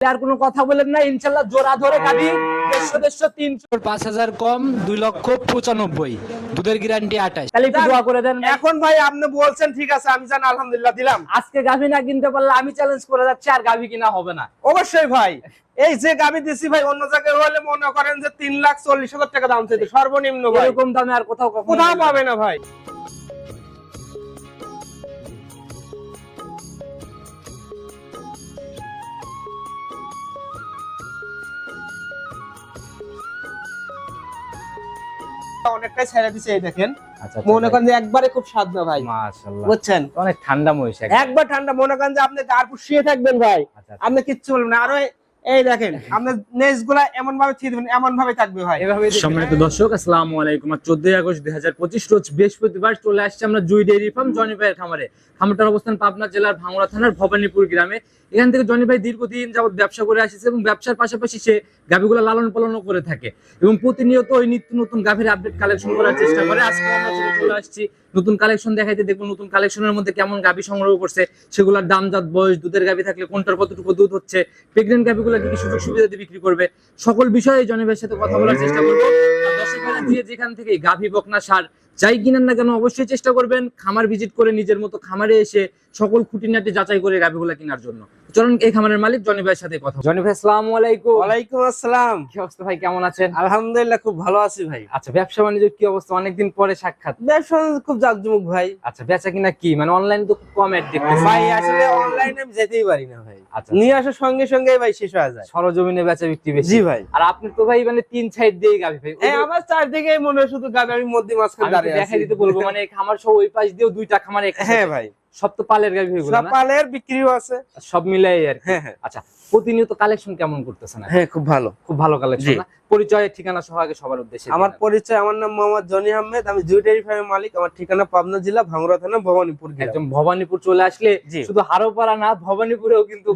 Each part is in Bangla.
আর কোনো কথা বলেন না ইনশাল্লাহ জোড়া ধরে গাবি দেড়শো দেড়শো তিনশো। পাঁচ হাজার কম দুই লক্ষ পঁচানব্বই। দুধের গ্যারান্টি আঠাশ। তাহলে একটু দোয়া করে দেন এখন ভাই আপনি বলছেন ঠিক আছে আমি জান আলহামদুলিল্লাহ দিলাম। আজকে গাভি না কিনতে পারলে আমি চ্যালেঞ্জ করে যাচ্ছি আর গাভি কিনা হবে না। অবশ্যই ভাই এই যে গাবি দিছি ভাই অন্য জায়গায় হলে মনে করেন যে তিন লাখ চল্লিশ হাজার টাকা দাম চাইতে সর্বনিম্ন এরকম দামে আর কোথাও পাবে না ভাই। অনেকটাই ছেড়ে দিছে এই দেখেন। আচ্ছা মনে করেন যে একবারে খুব স্বাদ না ভাই বুঝছেন? অনেক ঠান্ডা মহিষ একবার ঠান্ডা মনে করেন যে আপনি তারপর শুয়ে থাকবেন ভাই। আচ্ছা, আচ্ছা। আপনি কিচ্ছু বলবেন না। আরও এই দেখেন আপনার নেজগুলা এমন ভাবে দিবেন এমন ভাবে থাকবে ভাই। এভাবে সম্মানিত দর্শক আসসালামু আলাইকুম। আর চোদ্দই আগস্ট দুই হাজার পঁচিশ রোজ বৃহস্পতিবার চলে আসছে আমরা জুই ডেইরি ফার্ম জনি ভাইয়ের খামারে। খামারটার অবস্থান পাবনা জেলার ভাঙড়া থানার ভবানীপুর গ্রামে। এখান থেকে জনি ভাই দীর্ঘদিন যাবত ব্যবসা করে আসছে এবং ব্যবসার পাশাপাশি সে গাভীগুলো লালন পালনও করে থাকে। এবং প্রতিনিয়ত ওই নিত্য নতুন গাভীর আপডেট কালেকশন করার চেষ্টা করে। আজকে আমরা চলে চলে আসছি নতুন কালেকশন দেখাইতে দেখব, নতুন কালেকশনের মধ্যে কেমন গাভী সংগ্রহ করছে, সেগুলোর দাম, জাত, বয়স, দুধের গাভী থাকলে কোনটার কতটুকু দুধ হচ্ছে প্রেগনেন্ট গাভীগুলো কি কি সুযোগ সুবিধা দিয়ে বিক্রি করবে, সকল বিষয়ে জনি সাথে কথা বলার চেষ্টা করব। দর্শক যেখান থেকে গাভী বকনা সার যাই কিনেন না কেন অবশ্যই চেষ্টা করবেন খামার ভিজিট করে নিজের মতো খামারে এসে সকল খুঁটিনাটি যাচাই করে গাভীগুলা কেনার জন্য। চলুন এই খামারের মালিক জনি ভাইয়ের সাথে কথা জনি ভাই আসসালামু আলাইকুম। ওয়ালাইকুম আসসালাম। কি অবস্থা ভাই কেমন আছেন? আলহামদুলিল্লাহ খুব ভালো আছি ভাই। আচ্ছা ব্যবসা বাণিজ্যের কি অবস্থা? অনেকদিন পরে সাক্ষাৎ। ব্যবসা খুব জাকজমক ভাই। আচ্ছা বেচা কিনা কি? মানে অনলাইন তো খুব কম অ্যাড দেখতেছি ভাই আসলে অনলাইনে আমি যেতেই পারি না ভাই। আচ্ছা। নিয়ে আসার সঙ্গে সঙ্গে ভাই শেষ হয়ে যায়। সরজমিনে বেচা বিক্রি বেশি। জি ভাই। আর আপনি তো ভাই মানে তিন সাইড দিয়ে গাবি ভাই। এই আমার চারদিকে মনে হয় শুধু গাবি আমি মধ্যে মাঝখানে দাঁড়িয়ে দেখাই দিতে বলব। মানে খামার সহ ওই পাশ দিয়েও দুইটা খামার হ্যাঁ ভাই। সব তো পালের হয়ে সকালের বিক্রিও আছে। সব মিলাই আর হ্যাঁ হ্যাঁ। আচ্ছা প্রতিনিয়ত কালেকশন কেমন করতেছেন হ্যাঁ খুব ভালো। খুব ভালো কালেকশন পরিচয় ঠিকানা সহ আগে সবার উদ্দেশ্যে আমার পরিচয় আমার নাম মোহাম্মদ জনি আহমেদ। আমি ডেয়ারি ফার্মের মালিক। আমার ঠিকানা পাবনা জেলা ভাঙ্গুড়া থানা ভবানীপুর একদম ভবানীপুর চলে আসলে। শুধু হারোপাড়া না ভবানীপুরেও কিন্তু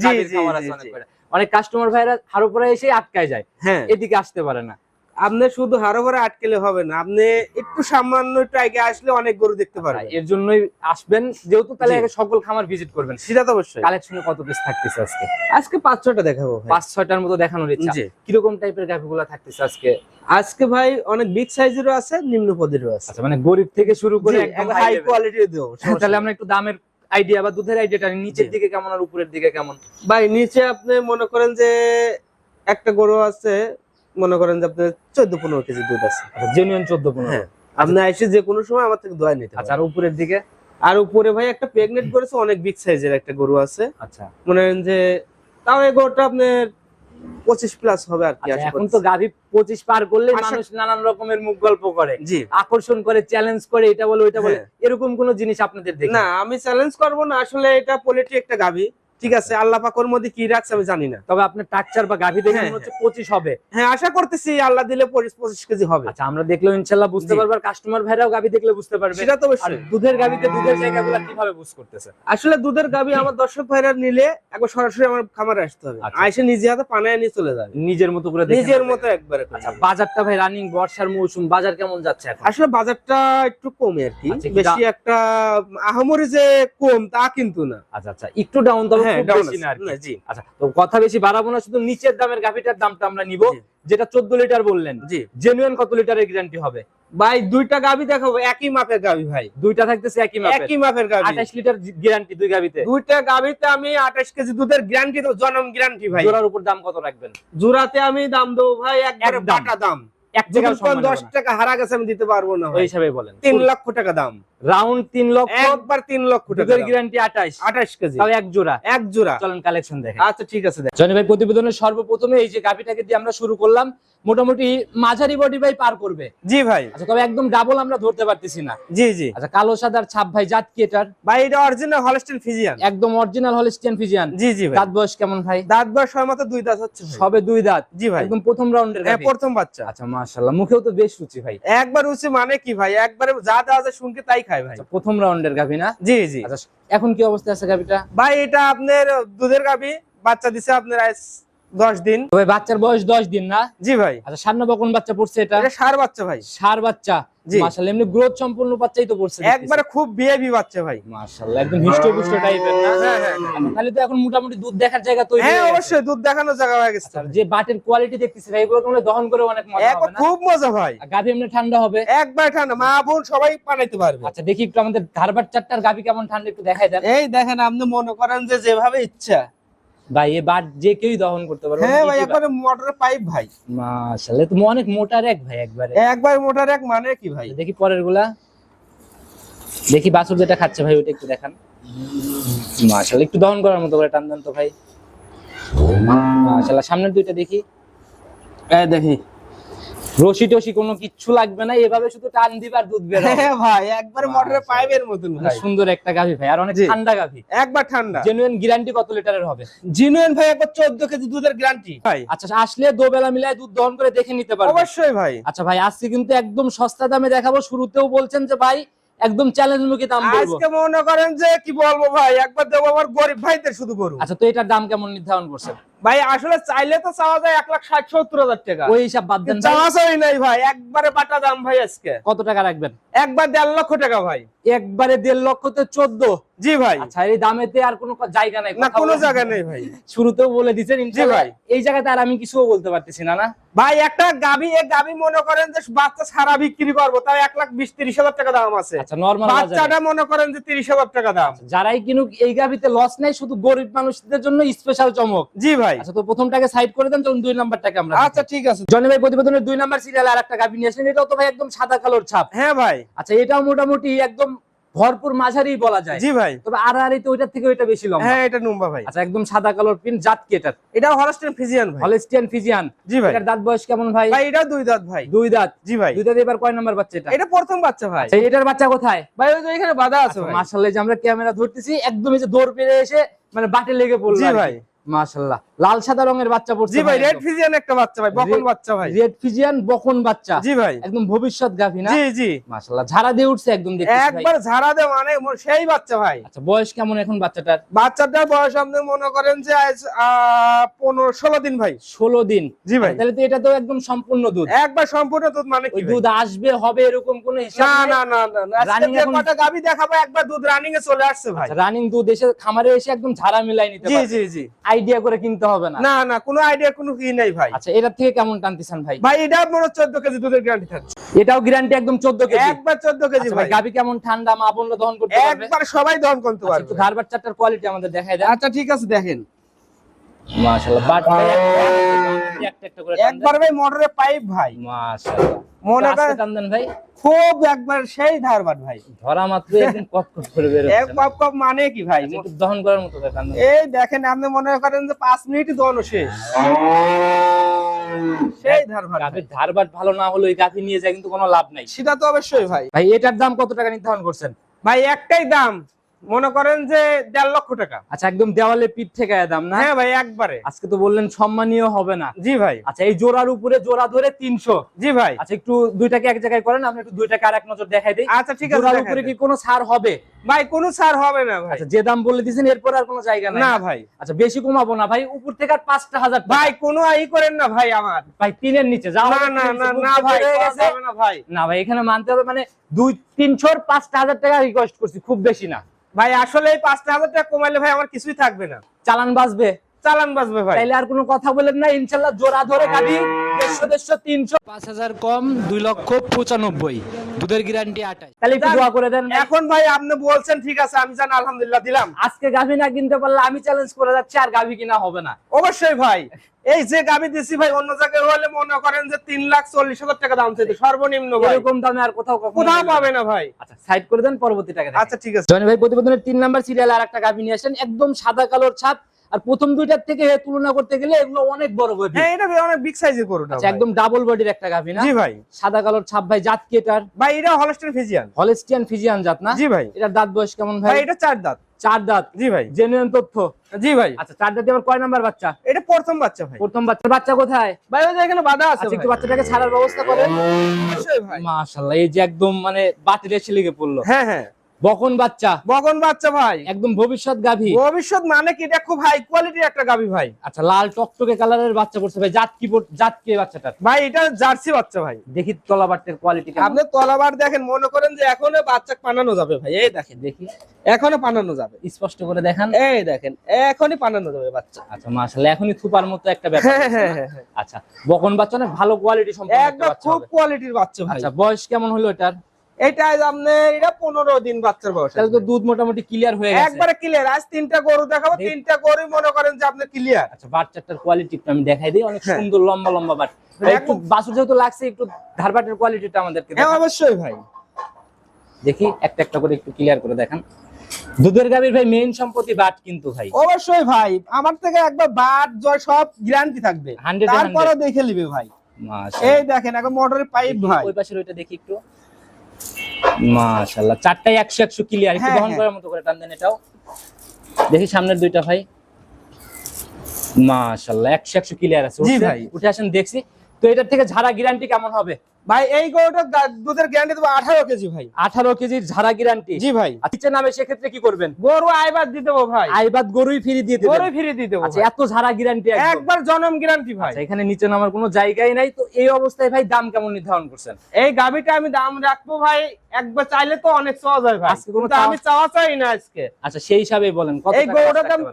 অনেক কাস্টমার ভাইরা হারোপাড়া এসে আটকায় যায়। হ্যাঁ। এদিকে আসতে পারে না। আপনি শুধু হারো ভরে আটকেলে হবে না আপনি একটু সামান্য একটু আগে আসলে অনেক গরু দেখতে পারবেন। এর জন্যই আসবেন যেহেতু তাহলে আগে সকল খামার ভিজিট করবেন। সেটা তো অবশ্যই। কালেকশনে কত পিস থাকতেছে আজকে? আজকে পাঁচ ছয়টা দেখাবো ভাই। পাঁচ ছয়টার মতো দেখানোর ইচ্ছা। কীরকম টাইপের গাভিগুলো থাকতেছে আজকে? আজকে ভাই অনেক বিগ সাইজেরও আছে নিম্ন পদেরও আছে। আচ্ছা মানে গরিব থেকে শুরু করে একদম হাই হাই কোয়ালিটির দেবো তাহলে আমরা একটু দামের আইডিয়া বা দুধের আইডিয়াটা নিচের দিকে কেমন আর উপরের দিকে কেমন? ভাই নিচে আপনি মনে করেন যে একটা গরু আছে মনে করেন যে আপনার চোদ্দ পনেরো কেজি দুধ আছে। আচ্ছা জেনুইন চোদ্দ পনেরো। হ্যাঁ। আপনি এসে যে কোনো সময় আমার থেকে দোয়া নিতে আচ্ছা আর উপরের দিকে? আর উপরে ভাই একটা প্রেগনেন্ট করেছে অনেক বিগ সাইজের একটা গরু আছে। আচ্ছা। মনে করেন যে তাও এই গরুটা আপনার পঁচিশ প্লাস হবে আর কি আচ্ছা, এখন তো গাভী পঁচিশ পার করলে মানুষ নানান রকমের মুখ গল্প করে জি। আকর্ষণ করে চ্যালেঞ্জ করে এটা বলে ওইটা বলে। হ্যাঁ। এরকম কোন জিনিস আপনাদের না আমি চ্যালেঞ্জ করব না আসলে এটা পোলিট্রি একটা গাভী। ঠিক আছে আল্লাহ পাকর মধ্যে কি রাখছে আমি জানি না। তবে আপনার টাকচার বা গাভী দেখে হ্যাঁ, হচ্ছে পঁচিশ হবে। হ্যাঁ আশা করতেছি আল্লাহ দিলে পঁচিশ পঁচিশ কেজি হবে। আচ্ছা আমরা দেখলেও ইনশাল্লাহ বুঝতে পারব কাস্টমার ভাইরাও গাভী দেখলে বুঝতে পারবে। সেটা তো অবশ্যই। দুধের গাভীতে দুধের জায়গাগুলো কীভাবে বুঝ করতেছে? আসলে দুধের গাভী আমার দর্শক ভাইরা নিলে একবার সরাসরি আমার খামারে আসতে হবে। আচ্ছা। আইসে নিজে হাতে পানায় নিয়ে চলে যাবে নিজের মতো করে নিজের মতো একবারে আচ্ছা বাজারটা ভাই রানিং বর্ষার মৌসুম বাজার কেমন যাচ্ছে এখন? আসলে বাজারটা একটু কমে আর কি। আচ্ছা, কি বেশি একটা আহামরি যে কম তা কিন্তু না। আচ্ছা আচ্ছা একটু ডাউন তবে হ্যাঁ জি। আচ্ছা তো কথা বেশি বাড়াবো না শুধু নিচের দামের গাভিটার দামটা আমরা নিব। যেটা চোদ্দ লিটার বললেন জি। জেনুইন কত লিটারের গ্যারান্টি হবে? ভাই দুইটা গাভী দেখাবো একই মাপের গাভী ভাই। দুইটা থাকতেছে একই মাপের। একই মাপের গাভী। আঠাশ লিটার গ্যারান্টি দুই গাভিতে। দুইটা গাভীতে আমি আঠাশ কেজি দুধের গ্যারান্টি দেবো জনম গ্যারান্টি ভাই। জোড়ার উপর দাম কত রাখবেন? জোড়াতে আমি দাম দেবো ভাই একবারে। বাটা দাম। এক কোন দশ টাকা হারা গেছে আমি দিতে পারব না ওই। হিসাবে বলেন। তিন লক্ষ টাকা দাম। রাউন্ড তিন লক্ষ একবার তিন লক্ষ টাকা গ্যারান্টি আঠাশ আঠাশ কেজি। তাও এক জোড়া। এক জোড়া। চলেন কালেকশন দেখেন আচ্ছা ঠিক আছে জনি ভাই প্রতিবেদনের সর্বপ্রথমে এই যে গাভিটাকে দিয়ে আমরা শুরু করলাম মোটামুটি মাঝারি বডি ভাই পার করবে। জি ভাই। আচ্ছা তবে একদম ডাবল আমরা ধরতে পারতেছি না। জি জি। আচ্ছা কালো সাদার ছাপ ভাই জাত কি এটার? ভাই এটা অরিজিনাল হলস্টেন ফিজিয়ান একদম অরিজিনাল হলস্টিয়ান ফিজিয়ান জি জি ভাই। দাঁত বয়স কেমন ভাই? দাঁত বয়স সময় মতো দুই দাঁত হচ্ছে সবে দুই দাঁত। জি ভাই। একদম প্রথম রাউন্ডের হ্যাঁ, প্রথম বাচ্চা। আচ্ছা মাশাআল্লাহ মুখেও তো বেশ রুচি ভাই। একবার উঠছে মানে কি ভাই? একবারে যা দেওয়া যায় শুনকে তাই খায়। ভাই। আচ্ছা প্রথম রাউন্ডের গাভী না? জি জি। আচ্ছা এখন কি অবস্থা আছে গাভীটা? ভাই এটা আপনার দুধের গাভী বাচ্চা দিছে আপনার দশ দিন। তো ভাই বাচ্চার বয়স দশ দিন না? জি ভাই। আচ্ছা সার না বকন বাচ্চা পড়ছে এটা? সার বাচ্চা ভাই। সার বাচ্চা? মাশাআল্লাহ এমনি গ্রোথ সম্পূর্ণ বাচ্চাই তো পড়ছে একবারে খুব বিহেভি বাচ্চা ভাই। মাশাআল্লাহ একদম হিষ্টপুষ্ট টাইপের না? হ্যাঁ, হ্যাঁ, আচ্ছা, তাহলে তো এখন মোটামুটি দুধ দেখার জায়গা তৈরি হ্যাঁ অবশ্যই দুধ দেখানোর জায়গা হয়ে গেছে। আচ্ছা, যে বাটের কোয়ালিটি দেখতেছি ভাই এগুলো তোমরা দহন করে অনেক মজা হবে না? খুব মজা ভাই। গাভী এমনি ঠান্ডা হবে? একবার ঠান্ডা মা বোন সবাই পানাইতে পারবে। আচ্ছা দেখি একটু আমাদের ধারবার চারটার গাভী কেমন ঠান্ডা একটু দেখাই দেন এই দেখেন আপনি মনে করেন যে যেভাবে ইচ্ছা। ভাই বাট যে কেউই দহন করতে পারবে হ্যাঁ ভাই একবারে মোটরের পাইপ ভাই। মাশাআল্লাহ তুমি অনেক মোটার এক ভাই একবারে। একবার মোটর এক মানে কি ভাই? দেখি পরেরগুলা দেখি বাছুর যেটা খাচ্ছে ভাই ওটা একটু দেখান। মাশাআল্লাহ একটু দহন করার মতো করে টান দেন তো ভাই। মাশাআল্লাহ সামনের দুইটা দেখি। এই দেখি। রশি টসি কোনো কিচ্ছু লাগবে না এভাবে শুধু টান দিবে আর দুধ বের হ্যাঁ ভাই একবার মোটরের পাইপের মতন সুন্দর একটা গাভী ভাই আর অনেক ঠান্ডা গাভী। একবার ঠান্ডা। জেনুইন গ্যারান্টি কত লিটারের হবে? জিনুইন ভাই একবার চোদ্দ কেজি দুধের গ্যারান্টি ভাই আচ্ছা আসলে দোবেলা মিলায় দুধ দহন করে দেখে নিতে পারবে অবশ্যই ভাই। আচ্ছা ভাই আজকে কিন্তু একদম সস্তা দামে দেখাবো। শুরুতেও বলছেন যে ভাই একদম চ্যালেঞ্জ মুখী দাম বলব। আজকে মনে করেন যে কি বলব ভাই একবার দেবো আমার গরিব ভাইদের শুধু গরু। আচ্ছা তো এটার দাম কেমন নির্ধারণ করছেন? ভাই আসলে চাইলে তো চাওয়া যায় এক লাখ ষাট সত্তর হাজার টাকা। ওই হিসাব বাদ দেন। চাওয়া চাই নাই ভাই একবারে বাটা দাম ভাই আজকে। কত টাকা রাখবেন? একবার দেড় লক্ষ টাকা ভাই। একবারে দেড় লক্ষতে চোদ্দ। জি ভাই। আচ্ছা এই দামেতে আর কোনো জায়গা নাই না কোনো জায়গা নেই ভাই। শুরুতেও বলে দিচ্ছেন ভাই। এই জায়গাতে আর আমি কিছুও বলতে পারতেছি না না? ভাই একটা গাবি এক গাবি মনে করেন যে বাচ্চা সারা বিক্রি করব তাই এক লাখ বিশ তিরিশ হাজার টাকা দাম আছে। আচ্ছা নরমাল বাচ্চাটা মনে করেন যে তিরিশ হাজার টাকা দাম। যারাই কিনুক এই গাভিতে লস নেই শুধু গরিব মানুষদের জন্য স্পেশাল চমক। জি ভাই। আচ্ছা তো প্রথমটাকে সাইড করে দেন চলুন দুই নাম্বারটাকে আমরা আচ্ছা ঠিক আছে। জনি ভাই প্রতিবেদনের দুই নাম্বার সিরিয়াল আর একটা গাভি নিয়ে আসলেন এটাও তো ভাই একদম সাদা কালোর ছাপ। হ্যাঁ ভাই। আচ্ছা এটাও মোটামুটি একদম ভরপুর মাঝারি বলা যায়। জি ভাই। তবে আর আর তো ওইটার থেকে ওইটা বেশি লম্বা। হ্যাঁ এটা নুম্বা ভাই। আচ্ছা একদম সাদা কালোর পিন জাত কেটার এটা ফিজিয়ান ভাই। ফিজিয়ান জি ভাই। এটার দাঁত বয়স কেমন ভাই? ভাই এটা দুই দাঁত ভাই। দুই দাঁত। জি ভাই। দুই দাঁত এবার কয় নাম্বার বাচ্চা এটা? এটা প্রথম বাচ্চা ভাই। আচ্ছা, এটার বাচ্চা কোথায়? ভাই ওই যে এখানে বাধা আছে ভাই। মাশাআল্লাহ যে আমরা ক্যামেরা ধরতেছি একদম এই যে দৌড় পেরে এসে মানে বাটে লেগে পড়ল জি কি। ভাই। মাশাআল্লাহ। লাল সাদা রঙের বাচ্চা পড়ছে জি ভাই রেড ফিজিয়ান একটা বাচ্চা ভাই বকন বাচ্চা ভাই। রেড ফিজিয়ান বকন বাচ্চা। জি ভাই। একদম ভবিষ্যৎ গাভী না? জি জি। মাশাআল্লাহ ঝাড়া দিয়ে উঠছে একদম দেখতেছি ভাই। একবার ঝাড়া দে মানে সেই বাচ্চা ভাই। আচ্ছা বয়স কেমন এখন বাচ্চাটার? বাচ্চাটার বয়স আপনি মনে করেন যে আজ আহ, পনেরো ষোলো দিন ভাই। ষোলো দিন। জি ভাই। তাহলে তো এটা তো একদম সম্পূর্ণ দুধ। একবার সম্পূর্ণ দুধ মানে কি দুধ আসবে হবে এরকম কোনো হিসাব না না না না না। আজকে Running যে এখন- কটা গাভী দেখাবো একবার দুধ রানিং এ চলে আসছে ভাই। আচ্ছা রানিং দুধ এসে খামারে এসে একদম ঝাড়া মিলাই নিতে জি জি জি। আইডিয়া করে কিনতে হবে না। না না কোনো আইডিয়া কোনো কি নেই ভাই। আচ্ছা এটার থেকে কেমন টানতেছেন ভাই? ভাই এটা মনে চোদ্দ কেজি দুধের গ্যারান্টি থাকছে। এটাও গ্যারান্টি একদম চোদ্দ কেজি। একবার চোদ্দ কেজি আচ্ছা ভাই। গাবি কেমন ঠান্ডা মা বললে দহন করতে পারবে? একবার সবাই দহন করতে আচ্ছা, পারবে একটু ধার বাচ্চাটার কোয়ালিটি আমাদের দেখাই দেন। আচ্ছা ঠিক আছে দেখেন। মাশাআল্লাহ। বাট একটা- একটা একটা করে একবার ভাই মোটরের পাইপ ভাই। মাশাআল্লাহ। মনে করেন টান ভাই। খুব একবার সেই ধারবাট ভাই। ধরা মাত্র একদম কটকট করে বের এক কপ কপ মানে কি ভাই? একটু দহন করার মতো করে এই দেখেন আপনি মনে করেন যে পাঁচ মিনিট দহন শেষ। সেই ধারবাট ভাই। গাভির ধারবাট ভালো না হলে গাভি নিয়ে যায় কিন্তু কোনো লাভ নাই। সেটা তো অবশ্যই ভাই। ভাই এটার দাম কত টাকা নির্ধারণ করছেন? ভাই একটাই দাম। মনে করেন যে দেড় লক্ষ টাকা। আচ্ছা একদম দেওয়ালে পিঠ থেকে দাম না? হ্যাঁ ভাই একবারে। আজকে তো বললেন সম্মানীয় হবে না। জি ভাই। আচ্ছা এই জোড়ার উপরে জোড়া ধরে তিনশো। জি ভাই। আচ্ছা একটু দুইটাকে এক জায়গায় করেন আমি একটু দুইটাকে আর এক নজর দেখাই দিই। আচ্ছা ঠিক আছে জোড়ার উপরে কি কোনো ছাড় হবে? ভাই কোনো ছাড় হবে না ভাই। আচ্ছা যে দাম বলে দিয়েছেন এরপর আর কোনো জায়গা নাই। না ভাই। আচ্ছা বেশি কমাবো না ভাই উপর থেকে আর পাঁচটা হাজার ভাই কোনো আই করেন না ভাই আমার। ভাই তিনের নিচে যাও না না না না ভাই না ভাই। না ভাই এখানে মানতে হবে মানে দুই তিনশোর পাঁচটা হাজার টাকা রিকোয়েস্ট করছি খুব বেশি না। ভাই আসলে এই পাঁচটা হাজার টাকা কমাইলে ভাই আমার কিছুই থাকবে না। চালান বাঁচবে। চালান বাঁচবে ভাই। তাইলে আর কোনো কথা বলেন না ইনশাল্লাহ জোড়া ধরে গাড়ি দেড়শো দেড়শো তিনশো পাঁচ হাজার কম দুই লক্ষ পঁচানব্বই। দুধের গ্যারান্টি আঠাশ। তাহলে একটু দোয়া করে দেন। এখন ভাই আপনি বলছেন ঠিক আছে আমি জান আলহামদুলিল্লাহ দিলাম। আজকে গাভি না কিনতে পারলে আমি চ্যালেঞ্জ করে যাচ্ছি আর গাভি কিনা হবে না। অবশ্যই ভাই। এই যে গাবি দিছি ভাই অন্য জায়গায় হলে মনে করেন যে তিন লাখ চল্লিশ হাজার টাকা দাম চাইতে সর্বনিম্ন এরকম দামে আর কোথাও না। পাবে না ভাই। আচ্ছা সাইড করে দেন পরবর্তী টাকা আচ্ছা ঠিক আছে। জনি ভাই প্রতিবেদনের তিন নাম্বার সিরিয়াল আর একটা গাভি নিয়ে আসেন। একদম সাদা কালোর ছাপ আর প্রথম দুইটার থেকে তুলনা করতে গেলে এগুলো অনেক বড় গাভি হ্যাঁ এটা অনেক বিগ সাইজের আচ্ছা একদম ডাবল বডির একটা গাভি না? জি ভাই। সাদা কালোর ছাপ ভাই জাত কেটার ভাই এটা হলস্টেন ফিজিয়ান হলেস্টিয়ান ফিজিয়ান জাত না? জি ভাই। এটার দাঁত বয়স কেমন ভাই? এটা চার দাঁত। চার দাঁত? জি ভাই। জেনুইন তথ্য? জি ভাই। আচ্ছা চার দাঁতে আবার কয় নাম্বার বাচ্চা? এটা প্রথম বাচ্চা ভাই। প্রথম বাচ্চা বাচ্চা কোথায়? ভাই ওই যে এখানে বাধা আছে আচ্ছা একটু বাচ্চাটাকে ছাড়ার ব্যবস্থা করেন। অবশ্যই ভাই। মাশাআল্লাহ এই যে একদম মানে বাতির লেগে পড়ল। হ্যাঁ হ্যাঁ। বকন বাচ্চা। বকন বাচ্চা ভাই। একদম ভবিষ্যৎ গাভী। ভবিষ্যৎ মানে কি? এটা খুব হাই কোয়ালিটির একটা গাভী ভাই। আচ্ছা লাল টকটকে কালারের বাচ্চা করছে ভাই। জাত কি জাত কি এই বাচ্চাটার? ভাই এটা জার্সি বাচ্চা ভাই। দেখি তলাবাটের কোয়ালিটি আপনি তলাবার দেখেন মনে করেন যে এখনও বাচ্চা পানানো যাবে ভাই। এই দেখেন দেখি। এখনও পানানো যাবে। স্পষ্ট করে দেখান। এই দেখেন এখনই পানানো যাবে বাচ্চা। আচ্ছা মাশাআল্লাহ এখনই থুপার মতো একটা ব্যাপার হ্যাঁ হ্যাঁ হ্যাঁ। আচ্ছা বকন বাচ্চা না ভালো কোয়ালিটি সম্পন্ন একটা একদম বাচ্চা খুব কোয়ালিটির বাচ্চা ভাই। আচ্ছা বয়স কেমন হলো এটার? এটা আপনার এটা পনেরো দিন বাচ্চার বয়স তাহলে তো দুধ মোটামুটি ক্লিয়ার হয়ে গেছে। একবারে ক্লিয়ার আজ তিনটা গরু দেখাবো তিনটা গরু মনে করেন যে আপনি ক্লিয়ার আচ্ছা বাচ্চাটার কোয়ালিটি আমি দেখাই দিই অনেক হ্যাঁ। সুন্দর লম্বা লম্বা বাট একটু বাছুর যেহেতু লাগছে একটু ধারবাটের কোয়ালিটিটা আমাদেরকে হ্যাঁ অবশ্যই ভাই। দেখি একটা একটা করে একটু ক্লিয়ার করে দেখান। দুধের গাভীর ভাই মেইন সম্পত্তি বাট কিন্তু ভাই। অবশ্যই ভাই আমার থেকে একবার বাট জয় সব গ্যারান্টি থাকবে। তারপরে দেখে নিবে ভাই। এই দেখেন এখন মোটরের পাইপ ভাই। ওই পাশের ওইটা দেখি একটু। মাশাআল্লাহ। চারটায় একশো একশো ক্লিয়ার একটু হ্যাঁ, বহন হ্যাঁ। করার মতো করে টান দেন এটাও। দেখি সামনের দুইটা ভাই। মাশাআল্লাহ একশো একশো ক্লিয়ার আছে। জি ভাই। উঠে আসেন দেখছি। তো এটার থেকে ঝাড়া গ্যারান্টি কেমন হবে? ভাই এই গরুটার দা- দুধের গ্যারান্টি দেবো আঠারো কেজি ভাই। আঠারো কেজির ঝাড়া গ্যারান্টি জি ভাই। নিচে নামে সেক্ষেত্রে কি করবেন? গরু আইবার দিয়ে দেবো ভাই। আইবাদ গরুই ফিরি দিয়ে গরু দেবেন ফিরে দিয়ে দেবো আচ্ছা এত ঝাড়া গ্যারান্টি একবার জনম গ্যারান্টি ভাই। আচ্ছা এখানে নিচে নামার কোনো জায়গাই নাই তো এই অবস্থায় ভাই দাম কেমন নির্ধারণ করছেন? এই গাবিটা আমি দাম রাখব ভাই একবার চাইলে তো অনেক চাওয়া যায় ভাই। আজকে কোনো আমি চাওয়া চাই না আজকে। আচ্ছা সেই হিসাবে বলেন কত এই টাকা গরুটার দাম-?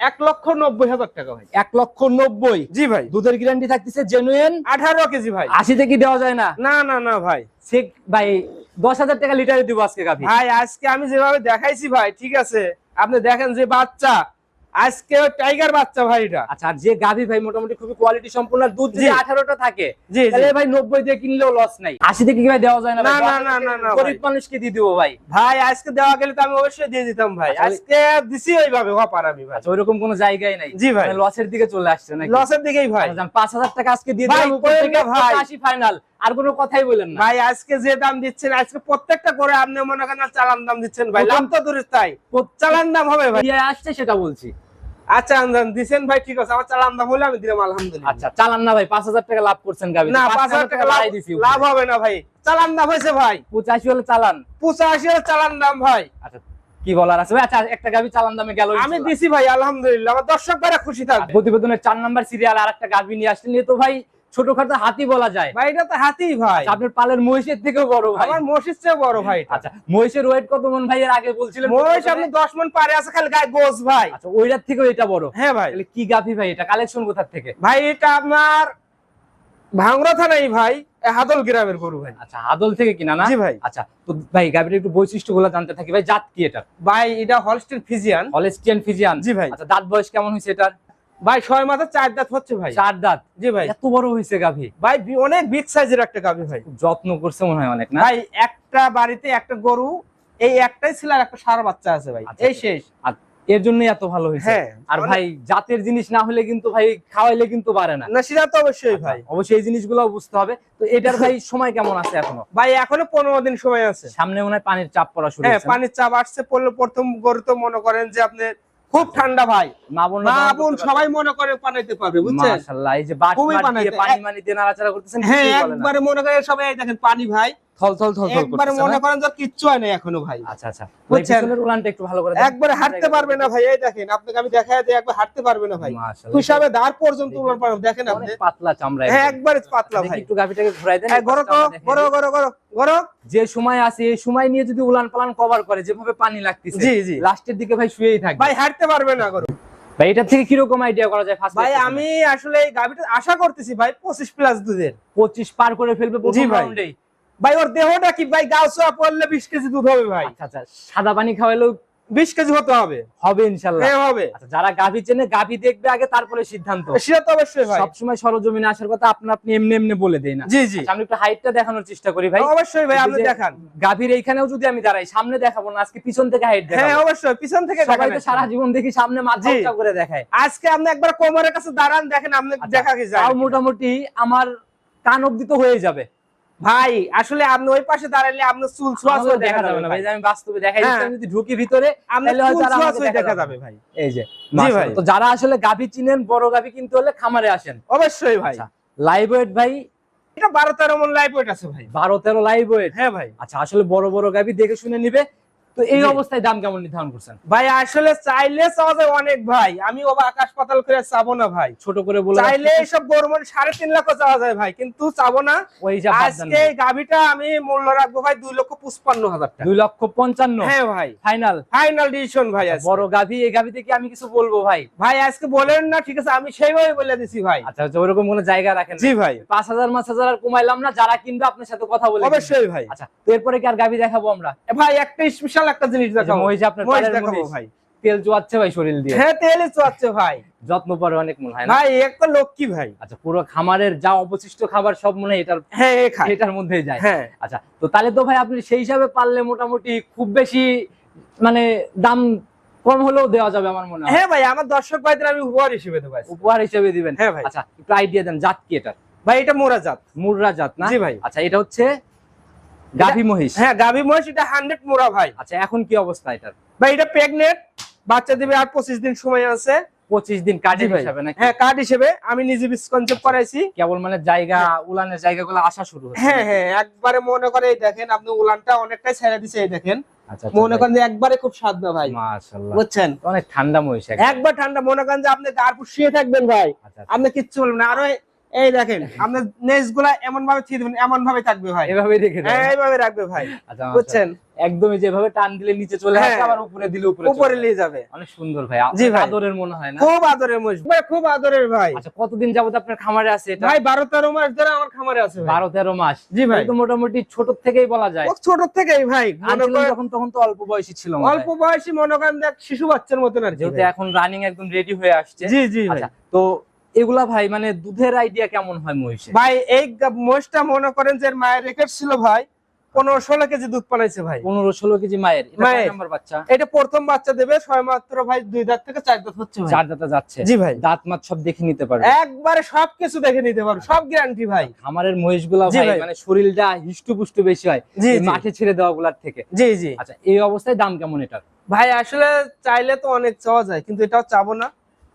এক লক্ষ নব্বই হাজার টাকা ভাই। এক লক্ষ নব্বই? জি ভাই। দুধের গ্যারান্টি থাকতেছে জেনুইন আঠারো কেজি ভাই। আশি থেকে দেওয়া যায় না? না না না ভাই। সে ভাই দশ হাজার টাকা লিটারে দিব আজকে ভাই আজকে আমি যেভাবে দেখাইছি ভাই ঠিক আছে? আপনি দেখেন যে বাচ্চা আজকে টাইগার বাচ্চা ভাই এটা আচ্ছা আর যে গাভি ভাই মোটামুটি খুবই কোয়ালিটি সম্পূর্ণ দুধ যদি জি। আঠারোটা থাকে জি জি। তাহলে ভাই নব্বই দিয়ে কিনলেও লস নাই। আশি থেকে কি ভাই দেওয়া যায় না না, না, না, না, না, গরিব মানুষকে দিয়ে দিব ভাই। ভাই আজকে দেওয়া গেলে তো আমি অবশ্যই দিয়ে দিতাম ভাই। আচ্ছা, আজকে দিছি ওইভাবে অপার আমি ভাই। আচ্ছা ওইরকম কোনো জায়গায় নাই। জি ভাই। লসের দিকে চলে আসছে নাকি? লসের দিকেই ভাই। আচ্ছা, যান, পাঁচ হাজার টাকা আজকে দিয়ে দিলাম উপর থেকে না ভাই। আশি ফাইনাল আর কোনো কথাই বলেন না। ভাই আজকে যে দাম দিচ্ছেন আজকে প্রত্যেকটা করে আপনি মনে করেন চালান দাম দিচ্ছেন ভাই। লাভ তো দূরের তাই। চালান দাম হবে ভাই। আসছে সেটা বলছি। আচ্ছা আন্দান দিচ্ছেন ভাই ঠিক আছে আমার চালান দাম হলে আমি দিলাম আলহামদুলিল্লাহ। আচ্ছা চালান না ভাই পাঁচ হাজার টাকা লাভ করছেন গাভি না পাঁচ হাজার টাকা লাভ দিছি লাভ হবে না ভাই। চালান দাম হয়েছে ভাই। পঁচাশি হলে চালান। পঁচাশি হলে চালান দাম ভাই। আচ্ছা কি বলার আছে? আচ্ছা একটা চালান দামে গেল আমি দিছি ভাই আলহামদুলিল্লাহ। আমার দর্শক ভাইরা খুশি থাকবে। প্রতিবেদনের চার নাম্বার সিরিয়াল আর একটা গাভী নিয়ে আসছেন তো ভাই ছোটখাটো হাতি বলা যায়। ভাই এটা তো হাতি ভাই। আচ্ছা, আপনার পালের মহিষের থেকেও বড় ভাই। আমার মসজিদ চেয়ে বড় ভাই আচ্ছা মহিষের ওয়েট কত মন ভাই? এর আগে বলছিলেন মহিষ আপনি দশ মন পারে আছে খালি গায়ে গোস ভাই। আচ্ছা ওইটার থেকেও এটা বড়। হ্যাঁ ভাই। তাহলে কি গাভি ভাই এটা? কালেকশন কোথার থেকে? ভাই এটা আপনার ভাঙরা থানাই ভাই। হাদল গ্রামের গরু ভাই। আচ্ছা আদল থেকে কিনা না? জি ভাই। আচ্ছা তো ভাই গাভির একটু বৈশিষ্ট্যগুলো জানতে থাকি। ভাই জাত কি এটা ভাই এটা হলস্টিন ফিজিয়ান হলেস্টিয়ান ফিজিয়ান জি ভাই। আচ্ছা দাঁত বয়স কেমন হয়েছে এটার? ভাই ছয় মাথা চার দাঁত হচ্ছে ভাই। চার দাঁত? জি ভাই। এত বড় হয়েছে গাভি। ভাই অনেক বিগ সাইজের একটা গাভি ভাই। যত্ন করছে মনে হয় অনেক না? ভাই একটা বাড়িতে একটা গরু এই একটাই ছিল আর একটা সারা বাচ্চা আছে ভাই। আচ্ছা, এই আচ্ছা। শেষ। এর জন্যই এত ভালো হয়েছে হ্যাঁ আর ভাই জাতের জিনিস না হলে কিন্তু ভাই খাওয়াইলে কিন্তু পারে না। না সেটা তো অবশ্যই আচ্ছা, ভাই। অবশ্যই এই জিনিসগুলো বুঝতে হবে। তো এটার ভাই সময় কেমন আছে এখনও? ভাই এখনও পনেরো দিন সময় আছে। সামনে মনে হয় পানির চাপ পড়া শুরু হ্যাঁ? পানির চাপ আসছে পড়লে প্রথম গরু তো মনে করেন যে আপনি খুব ঠান্ডা ভাই মা বোন মা বোন সবাই মনে করে পানাইতে পারবে। বুঝছেন মাশাআল্লাহ, এই যে বাট দিয়ে পানি মানি দিয়ে নাড়াচাড়া করতেছেন হ্যাঁ। একবারে মনে করে সবাই দেখেন পানি ভাই একবারে মনে করেন যে কিচ্ছু হয় না এখনও ভাই। আচ্ছা আচ্ছা। পিছনের উলানটা একটু ভালো করে দেন। হাঁটতে পারবে না ভাই এই দেখেন আপনাকে আমি দেখাই দিই একবার হাঁটতে পারবে না ভাই। হিসাবে দাঁড় পর্যন্ত উনার পারবে দেখেন আপনি। পাতলা চামড়া হ্যাঁ পাতলা ভাই। একটু গাভিটাকে ঘুরাই দেন হ্যাঁ, গরো এই গরো গরো গরো গরো গরো। যে সময় আছে এই সময় নিয়ে যদি উলান পালান কভার করে যেভাবে পানি লাগতেছে জি, জি। লাস্টের দিকে ভাই শুয়েই থাকবে। ভাই হাঁটতে পারবে না গরু। ভাই এটা থেকে কীরকম আইডিয়া করা যায়? ভাই আমি আসলে এই গাভিটা আশা করতেছি ভাই পঁচিশ প্লাস দুধের। 25 পার করে ফেলবে প্রথম। রাউন্ডেই ভাই ওর দেহটা কি? ভাই গাও ছোঁয়া পড়লে বিশ কেজি দুধ হবে ভাই। আচ্ছা আচ্ছা সাদা পানি খাওয়াইলেও বিশ কেজি হতে হবে। হবে ইনশাআল্লাহ হ্যাঁ হবে। আচ্ছা যারা গাভী চেনে গাভী দেখবে আগে তারপরে সিদ্ধান্ত। সেটা তো অবশ্যই ভাই। সবসময় সরজমিনে আসার কথা আপনি আপনি এমনি এমনি বলে দেই না। জি জি। আমি একটু হাইটটা দেখানোর চেষ্টা করি ভাই। অবশ্যই ভাই আপনি দেখান। গাভীর এইখানেও যদি আমি দাঁড়াই সামনে দেখাবো না আজকে পিছন থেকে হাইট দেখাবো। হ্যাঁ অবশ্যই পিছন থেকে সবাই তো সারা জীবন দেখি সামনে মাথা জি। উঁচা করে দেখায়। আজকে আপনি একবার কোমরের কাছে দাঁড়ান দেখেন আপনি দেখা কি যায়। মোটামুটি আমার কান অব্দি তো হয়ে যাবে। ভাই আসলে আপনি ওই পাশে দাঁড়ালে আপনার চুল ছোঁয়া ছোঁয়া দেখা যাবে না ভাই। আমি বাস্তবে দেখাই হ্যাঁ। দিচ্ছি, আমি যদি ঢুকি ভিতরে তাহলে হয়তো ছোঁয়া ছোঁয়া দেখা যাবে ভাই। এই যে জি ভাই। তো যারা আসলে গাবি চিনেন বড় গাবি কিনতে হলে খামারে আসেন। অবশ্যই ভাই। আচ্ছা লাইভ ওয়েট ভাই? এটা বারো তেরো মন লাইভ ওয়েট আছে ভাই। বারো তেরো লাইভ ওয়েট হ্যাঁ ভাই। আচ্ছা আসলে বড় বড় গাবি দেখে শুনে নিবে। তো এই অবস্থায় দাম কেমন নির্ধারণ করছেন? ভাই আসলে চাইলে চাওয়া যায় অনেক ভাই। আমি ওবা আকাশ পাতাল করে চাবো না ভাই। ছোট করে বলে চাইলে এইসব গরু মানে সাড়ে তিন লাখ চাওয়া যায় ভাই কিন্তু চাবো না। আজকে গাভিটা আমি মূল্য রাখব ভাই দুই লক্ষ পঁচপান্ন হাজার দুই লক্ষ পঞ্চান্ন? হ্যাঁ ভাই। ফাইনাল ফাইনাল ডিসিশন ভাই বড় গাভি এই গাভিতে কি আমি কিছু বলব ভাই? ভাই আজকে বলেন না ঠিক আছে আমি সেইভাবে বলে দিছি ভাই। আচ্ছা আচ্ছা ওরকম কোনো জায়গা রাখেন জি ভাই। পাঁচ হাজার পাঁচ হাজার আর কমাইলাম না যারা কিনবে আপনার সাথে কথা বলে। অবশ্যই ভাই। আচ্ছা এরপরে কি আর গাভি দেখাবো আমরা? ভাই একটা স্পেশাল একটা জিনিস দেখাবো। মহিষ আপনার মহিষ দেখাবো ভাই। তেল চুয়াচ্ছে ভাই শরীর দিয়ে। হ্যাঁ তেলে চুয়াচ্ছে ভাই। যত্ন পরে অনেক মনে হয় না? ভাই একটা লক্ষ্মী ভাই। আচ্ছা পুরো খামারের যা অবশিষ্ট খাবার সব মনে হয় এটার হ্যাঁ এটার মধ্যেই যায়। হ্যাঁ। আচ্ছা তো তাহলে তো ভাই আপনি সেই হিসাবে পারলে মোটামুটি খুব বেশি মানে দাম কম হলেও দেওয়া যাবে আমার মনে হয়। হ্যাঁ ভাই আমার দর্শক ভাইদের আমি উপহার হিসেবে দেবো। উপহার হিসেবে দিবেন? হ্যাঁ ভাই। আচ্ছা একটু আইডিয়া দেন জাত কি এটা ভাই এটা মোরা জাত মুররা জাত না? জি ভাই। আচ্ছা এটা হচ্ছে গাভী মহিষ? হ্যাঁ গাভী মহিষ এটা হান্ড্রেড মোরা ভাই। আচ্ছা এখন কি অবস্থা এটার? ভাই এটা প্রেগনেন্ট বাচ্চা দিবে আর পঁচিশ দিন সময় আছে। পঁচিশ দিন কাজে জি নাকি? হ্যাঁ কার্ড হিসেবে আমি নিজে বিস কনসেপ্ট করাইছি। কেবল মানে জায়গা উলানের জায়গাগুলো আসা শুরু হ্যাঁ হ্যাঁ একবারে মনে করে এই দেখেন আপনি উলানটা অনেকটাই ছেড়ে দিছে এই দেখেন। আচ্ছা মনে করেন যে একবারে খুব স্বাদ না ভাই। মাশাআল্লাহ। বুঝছেন? অনেক ঠান্ডা মহিষ একবার ঠান্ডা মনে করেন যে আপনি গার শুয়ে থাকবেন ভাই। আচ্ছা আচ্ছা। আপনি কিচ্ছু বলবেন না আরও এই- দেখেন আপনার নেজগুলা এমন ভাবে থিয়ে দেবেন এমন ভাবে থাকবে ভাই। এভাবেই রেখে দেন। হ্যাঁ, এইভাবে রাখবে ভাই আচ্ছা বুঝছেন? একদমই যেভাবে টান দিলে নিচে চলে আসে হ্যাঁ। আবার উপরে দিলে উপরে উপরে নিয়ে যাবে। অনেক সুন্দর ভাই জি ভাই। আদরের মনে হয় না? খুব আদরের মহিষ। ভাই খুব আদরের ভাই। আচ্ছা কতদিন যাবত আপনার খামারে আছে এটা? ভাই বারো তেরো মাস ধরে আমার খামারে আছে ভাই। বারো তেরো মাস। জি ভাই। তো মোটামুটি ছোট থেকেই বলা যায়। ছোট থেকেই ভাই মনে যখন তখন তো অল্প বয়সী ছিল অল্প বয়সী মনে করেন দেখ শিশু বাচ্চার মতন আর যেহেতু এখন রানিং একদম রেডি হয়ে আসছে। জি জি আচ্ছা তো এগুলা ভাই মানে দুধের আইডিয়া কেমন হয় মহিষে ভাই এই মহিষটা মনে করেন যে মায়ের রেকর্ড ছিল ভাই পনেরো ষোলো কেজি দুধ পালাইছে ভাই। পনেরো ষোলো কেজি মায়ের। নাম্বার বাচ্চা? এটা প্রথম বাচ্চা দেবে ছয় মাত্র ভাই দুই দাঁত থেকে চার দাঁত হচ্ছে চার দাঁতা যাচ্ছে। জি ভাই। দাঁত মাত সব দেখে নিতে পারবে। একবারে সবকিছু দেখে নিতে পারব সব গ্যারান্টি ভাই। খামারের মহিষগুলা ভাই। মানে শরীরটা হিষ্টু পুষ্টু বেশি হয় মাঠে ছেড়ে দেওয়া গুলার থেকে। জি জি। আচ্ছা এই অবস্থায় দাম কেমন এটার? ভাই আসলে চাইলে তো অনেক চাওয়া যায় কিন্তু এটাও চাবো না।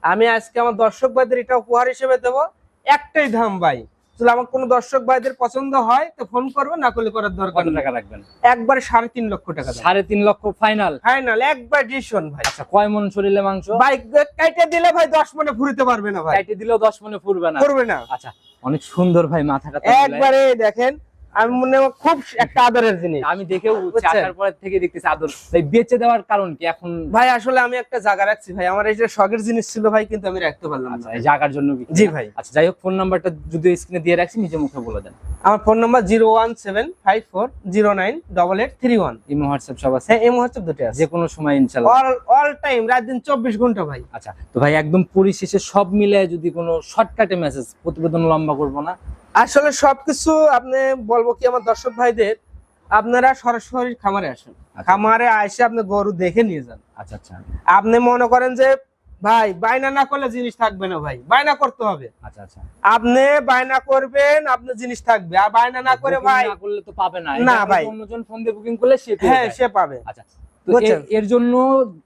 আমি আজকে আমার দর্শক ভাইদের এটা উপহার হিসেবে দেবো। একটাই দাম ভাই। যদি আমার কোনো দর্শক ভাইদের পছন্দ হয় তো ফোন করবে না করলে করার দরকার টাকা রাখবেন? একবারে সাড়ে তিন লক্ষ টাকা সাড়ে তিন লক্ষ ফাইনাল ফাইনাল একবার ডিসিশন ভাই। আচ্ছা কয় মন শরীরে মাংস? বাইক কাইটে দিলে ভাই দশ মনে ফুরিতে পারবে না ভাই। কাইটে দিলেও দশ মনে ফুরবে না। করবে না। আচ্ছা অনেক সুন্দর ভাই মাথাটা একবারে দেখেন আমি মনে খুব একটা আদরের জিনিস। আমি দেখেও? চাকার পর থেকে দেখতেছি আদর। ভাই বেঁচে দেওয়ার কারণ কি? এখন ভাই আসলে আমি একটা জায়গা রাখছি ভাই। আমার এই যে শখের জিনিস ছিল ভাই কিন্তু আমি রাখতে পারলাম আচ্ছা না জায়গার জন্য জি ভাই। আচ্ছা যাই হোক ফোন নাম্বারটা যদি স্ক্রিনে দিয়ে রাখছি নিজে মুখে বলে দেন। আমার phone number zero one seven five four zero nine double eight three one imo WhatsApp সব আছে? হ্যাঁ এই মুহূর্তে দুটো আছে। যে কোনো সময় ইনশাল্লাহ অল অল টাইম রাত দিন চব্বিশ ঘণ্টা ভাই। আচ্ছা তো ভাই একদম পরিশেষে সব মিলে যদি কোনো শর্টকাটে মেসেজ প্রতিবেদন লম্বা করব না আসলে সবকিছু আপনি বলব কি আমার দর্শক ভাইদের আপনারা সরাসরি খামারে আসেন। আচ্ছা। খামারে এসে আপনি গরু দেখে নিয়ে যান। আচ্ছা আচ্ছা। আপনি মনে করেন যে ভাই বায়না না করলে জিনিস থাকবে না ভাই বায়না করতে হবে। আচ্ছা আচ্ছা। আপনি বায়না করবেন আপনার জিনিস থাকবে। আর বায়না না করে ভাই না করলে তো পাবে না। না ভাই। অন্যজন ফোন দিয়ে বুকিং করলে সে হ্যাঁ সে পাবে। আচ্ছা বুঝছেন? এর- জন্য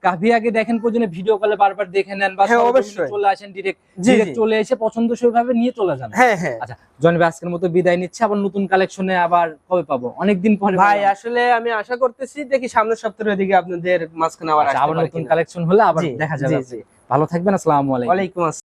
গাভী আগে দেখেন পর্যন্ত ভিডিও কলে বারবার দেখে নেন বা হ্যাঁ, অবশ্যই। চলে আসেন ডিরেক্ট ডিরেক্ট চলে এসে পছন্দসই ভাবে নিয়ে চলে যান। হ্যাঁ হ্যাঁ। আচ্ছা জনবে আজকের মতো বিদায় নিচ্ছে। আবার নতুন কালেকশনে আবার কবে পাবো? অনেকদিন পরে ভাই আসলে আমি আশা করতেছি দেখি সামনের সপ্তাহের দিকে আপনাদের মাঝখানে আবার আচ্ছা, আবার নতুন কালেকশন হলে আবার দেখা যাবে ভালো থাকবেন আসসালামু আলাইকুম। ওয়ালাইকুম আসসালাম।